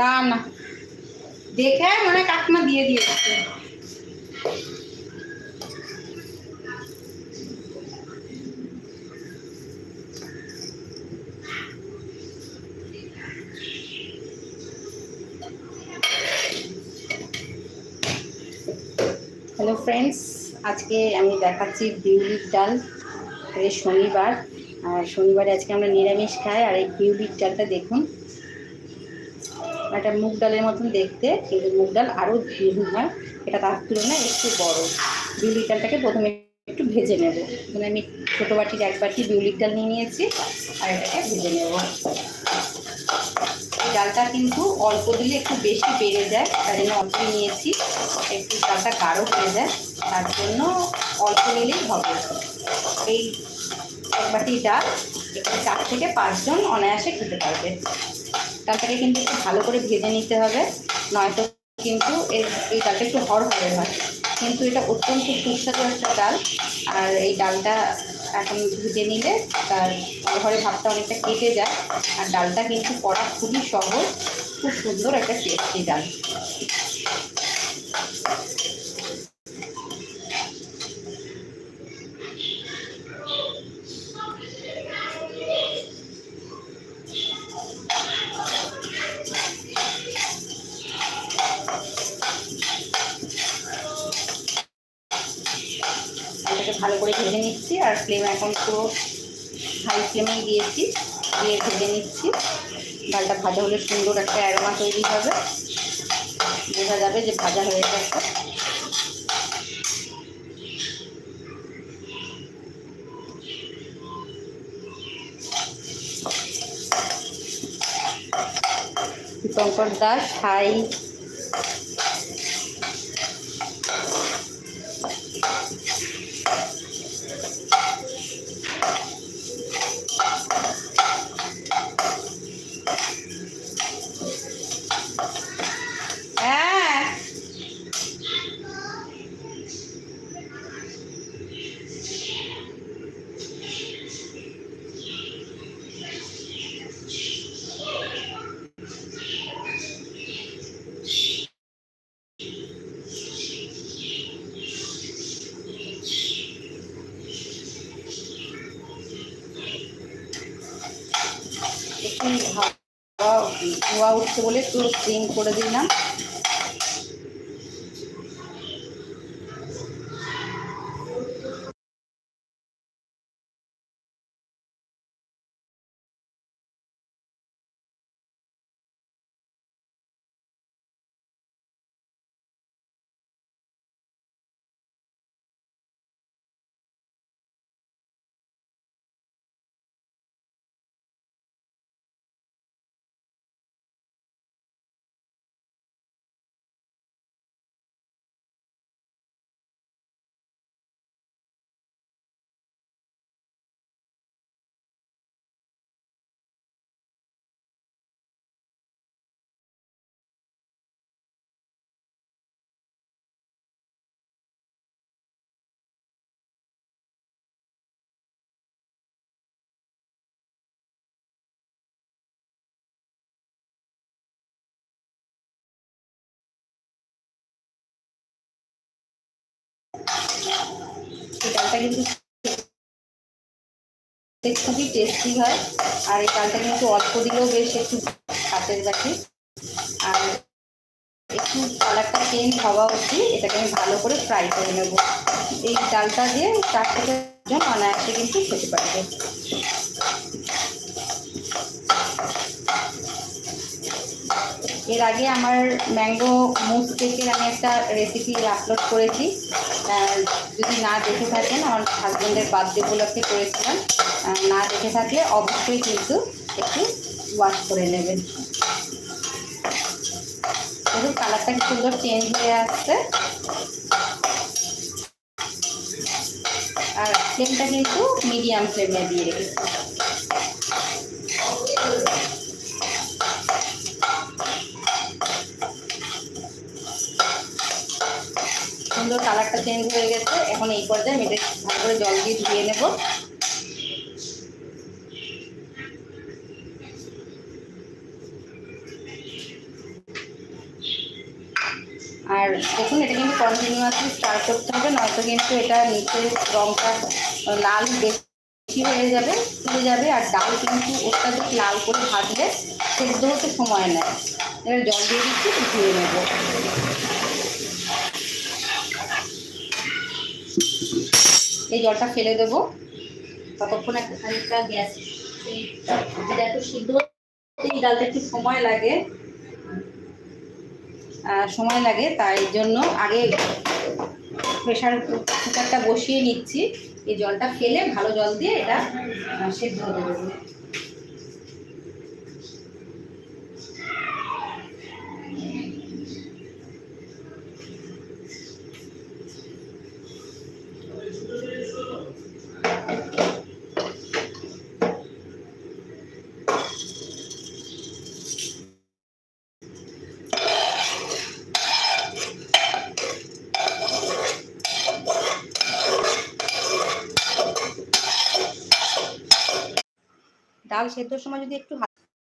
না না। দেখে মানে কাকিমা দিয়ে দিয়েছে। হ্যালো ফ্রেন্ডস আজকে আমি দেখাচ্ছি বিউলির ডাল। শনিবার। আর শনিবারে আজকে আমরা নিরামিষ খাই। আর এই বিউলির ডালটা দেখুন। এটা মুগ ডালের মতন দেখতে, কিন্তু মুগ ডাল আরও ভিড় হয়। এটা তার তুলনায় একটু বড়। বিউলির ডালটাকে প্রথমে একটু ভেজে নেব। মানে আমি ছোটো বাটির এক বাটি বিউলির ডাল নিয়ে নিয়েছি, আর এটাকে ভেজে নেব। ডালটা কিন্তু অল্প দিলে একটু বেশি বেড়ে যায়, তার জন্য অল্প নিয়েছি। একটু ডালটা গাঢ় হয়ে যায়, তার জন্য অল্প নিলেই হবে। এই এক বাটি ডাল, এখানে চার থেকে পাঁচজন অনায়াসে খেতে পারবে। ডালটাকে কিন্তু একটু ভালো করে ভেজে নিতে হবে, নয়তো কিন্তু এই ডালটা একটু হরহরে হয়। কিন্তু এটা অত্যন্ত সুস্বাদু একটা ডাল, আর এই ডালটা এখন ভেজে নিলে তার হরহরে ভাবটা অনেকটা কেটে যায়, আর ডালটা কিন্তু করা খুবই সহজ, খুব সুন্দর একটা টেস্টি ডাল। ভালো করে ভেজে নিচ্ছি। আর ফ্লেম এখন পুরো হাই ফ্লেমেই দিয়েছি। দিয়ে ভেজে নিচ্ছি। ডালটা ভাজা হলে সুন্দর একটা অ্যারোমা তৈরি হবে। বোঝা যাবে যে ভাজা হয়ে গেছে। দীপঙ্কর দাস হাই হাওয়া ধোয়া উঠছে বলে একটু স্প্রিং করে দিলাম। ডালটা কিন্তু খুবই টেস্টি হয়। আর এই ডালটা কিন্তু অল্প দিলেও বেশ একটু কাঁচের গাছে আর একটু কালারটা চেঞ্জ হওয়া অবধি এটাকে আমি ভালো করে ফ্রাই করে নেব। এই ডালটা দিয়ে চার থেকে জন অনায়াসে কিন্তু খেতে পারবে। এর আগে আমার ম্যাঙ্গো মুস কেকের আমি একটা রেসিপি আপলোড করেছি। যদি না দেখে থাকেন, আমার হাজব্যান্ডের বার্থডে উপলক্ষে করেছিলাম। না দেখে থাকলে অবশ্যই কিন্তু একটু ওয়াশ করে নেবেন। দেখুন কালারটা সুন্দর চেঞ্জ হয়ে আসছে। আর ফ্লেমটা কিন্তু মিডিয়াম ফ্লেমে দিয়ে রেখেছি। সুন্দর কালারটা চেঞ্জ হয়ে গেছে, এখন এই পর্যায়ে মেটে ভালো করে জল দিয়ে ধুয়ে নেব। আর দেখুন, এটা কিন্তু কন্টিনিউয়াসলি স্টার করতে হবে, নয়তো কিন্তু এটা নিচে রঙটা লাল বেশি হয়ে যাবে তুলে যাবে, আর ডাল কিন্তু অত্যাধিক লাল করে ভাজলে সেদ্ধ হতে সময় নেয়। এবার জল দিয়ে দিচ্ছি ধুয়ে নেব। এই জলটা ফেলে দেবো। ততক্ষণ একটা খানিকটা গ্যাস যেটা একটু সিদ্ধ এই ডালটা একটু সময় লাগে সময় লাগে, তাই জন্য আগে প্রেশার কুকারটা বসিয়ে নিচ্ছি। এই জলটা ফেলে ভালো জল দিয়ে এটা সেদ্ধ হতে দেবো ডাল সেদ্ধর সময় যদি একটু